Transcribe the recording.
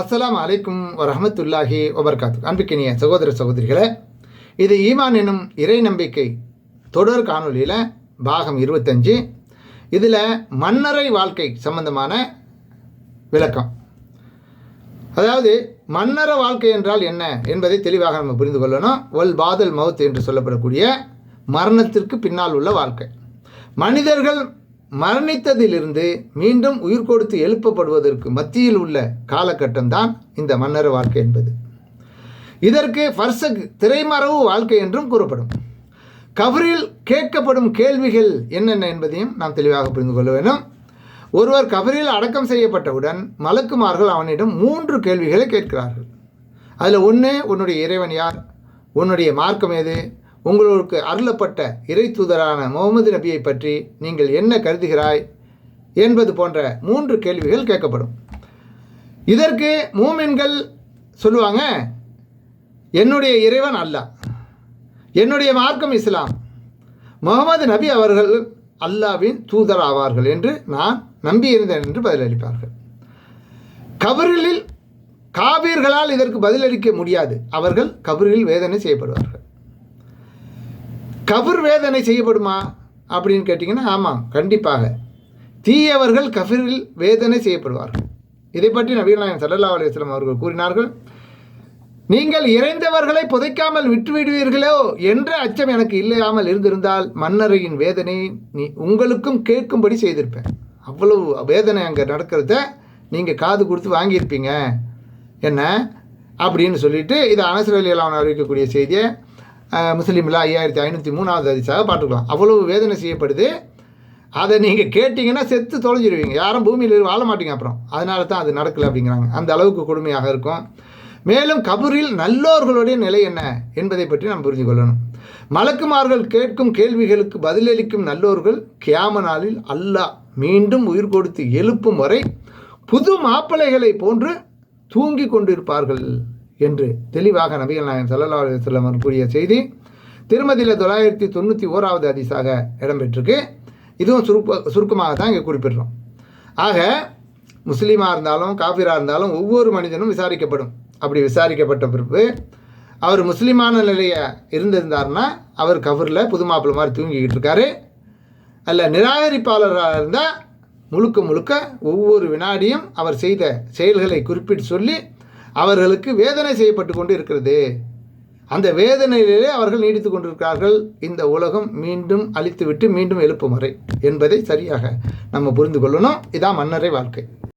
அஸ்லாம் அலைக்கும் வரமத்துல்லாஹி வபர்காத்து. அன்பிக்கினிய சகோதர சகோதரிகளே இது ஈமான் என்னும் இறை நம்பிக்கை தொடர் காணொளியில் பாகம் இருபத்தஞ்சு. இதில் மன்னரை வாழ்க்கை சம்பந்தமான விளக்கம். அதாவது மன்னர வாழ்க்கை என்றால் என்ன என்பதை தெளிவாக நம்ம புரிந்து கொள்ளணும். ஒல் பாதல் மவுத் என்று சொல்லப்படக்கூடிய மரணத்திற்கு பின்னால் உள்ள வாழ்க்கை. மனிதர்கள் மரணித்ததிலிருந்து மீண்டும் உயிர் கொடுத்து எழுப்பப்படுவதற்கு மத்தியில் உள்ள காலகட்டம்தான் இந்த மன்னர் வாழ்க்கை என்பது. இதற்கு ஃபர்சக் திரைமரவு வாழ்க்கை என்றும் கூறப்படும். கபரில் கேட்கப்படும் கேள்விகள் என்னென்ன என்பதையும் நாம் தெளிவாக புரிந்து கொள்ள வேண்டும். ஒருவர் கபரில் அடக்கம் செய்யப்பட்டவுடன் மலக்குமார்கள் அவனிடம் மூன்று கேள்விகளை கேட்கிறார்கள். அதில் ஒன்று உன்னுடைய இறைவன் யார்? உன்னுடைய மார்க்கம் எது? உங்களுக்கு அருளப்பட்ட இறை தூதரான முகமது நபியை பற்றி நீங்கள் என்ன கருதுகிறாய் என்பது போன்ற மூன்று கேள்விகள் கேட்கப்படும். இதற்கு மூமின்கள் சொல்லுவாங்க என்னுடைய இறைவன் அல்லாஹ் என்னுடைய மார்க்கம் இஸ்லாம். முகமது நபி அவர்கள் அல்லாவின் தூதர் ஆவார்கள் என்று நான் நம்பியிருந்தேன் என்று பதிலளிப்பார்கள். கபரிலில் காபீர்களால் இதற்கு பதிலளிக்க முடியாது. அவர்கள் கபரில் வேதனை செய்யப்படுவார்கள். கபிர் வேதனை செய்யப்படுமா அப்படின்னு கேட்டிங்கன்னா ஆமாம் கண்டிப்பாக. தீயவர்கள் கபிரில் வேதனை செய்யப்படுவார்கள். இதை பற்றி நபீர் சல்லல்லா அலுவலம் அவர்கள் கூறினார்கள் நீங்கள் இறைந்தவர்களை புதைக்காமல் விட்டுவிடுவீர்களோ என்ற அச்சம் எனக்கு இல்லாமல் இருந்திருந்தால் மன்னரையின் வேதனை நீ உங்களுக்கும் கேட்கும்படி செய்திருப்பேன். அவ்வளவு வேதனை அங்கே நடக்கிறத நீங்கள் காது கொடுத்து வாங்கியிருப்பீங்க. என்ன? அப்படின்னு சொல்லிட்டு இது அனசர் அலி அறிவிக்கக்கூடிய செய்தியை முஸ்லீமில் ஐயாயிரத்தி ஐநூற்றி மூணாவது அதிசாக பார்த்துக்கலாம். அவ்வளவு வேதனை செய்யப்படுது. அதை நீங்கள் கேட்டிங்கன்னா செத்து தொலைஞ்சிருவீங்க. யாரும் பூமியில் வாழ மாட்டீங்க அப்புறம். அதனால தான் அது நடக்கலை அப்படிங்கிறாங்க. அந்த அளவுக்கு கொடுமையாக இருக்கும். மேலும் கபூரில் நல்லோர்களுடைய நிலை என்ன என்பதை பற்றி நாம் புரிஞ்சு கொள்ளணும். மலக்குமார்கள் கேட்கும் கேள்விகளுக்கு பதிலளிக்கும் நல்லோர்கள் கியாம நாளில் அல்லாஹ் மீண்டும் உயிர் கொடுத்து எழுப்பும் வரை புது மாப்பிள்ளைகளை போன்று தூங்கி கொண்டிருப்பார்கள். என்று தெளிவாக நபிகள் நாயகம் சல்லா அலுவலம் கூறிய செய்தி திருமதியில் தொள்ளாயிரத்தி தொண்ணூற்றி ஓராவது அதிசாக இடம்பெற்றிருக்கு. இதுவும் சுருக்க சுருக்கமாக தான் இங்கே குறிப்பிடுறோம். ஆக முஸ்லீமாக இருந்தாலும் காஃபிராக இருந்தாலும் ஒவ்வொரு மனிதனும் விசாரிக்கப்படும். அப்படி விசாரிக்கப்பட்ட பிறப்பு அவர் முஸ்லீமான நிலையை இருந்திருந்தார்னா அவர் கவரில் புது மாப்பிள்ளை மாதிரி தூங்கிக்கிட்டு இருக்காரு. அல்ல நிராகரிப்பாளராக இருந்தால் முழுக்க முழுக்க ஒவ்வொரு வினாடியும் அவர் செய்த செயல்களை குறிப்பிட்டு சொல்லி அவர்களுக்கு வேதனை செய்யப்பட்டு கொண்டு இருக்கிறது அந்த வேதனையிலே அவர்கள் நீடித்து கொண்டிருக்கிறார்கள். இந்த உலகம் மீண்டும் அழித்துவிட்டு மீண்டும் எழுப்பும் வரை என்பதை சரியாக நம்ம புரிந்து கொள்ளணும். இதான் மன்னரை வாழ்க்கை.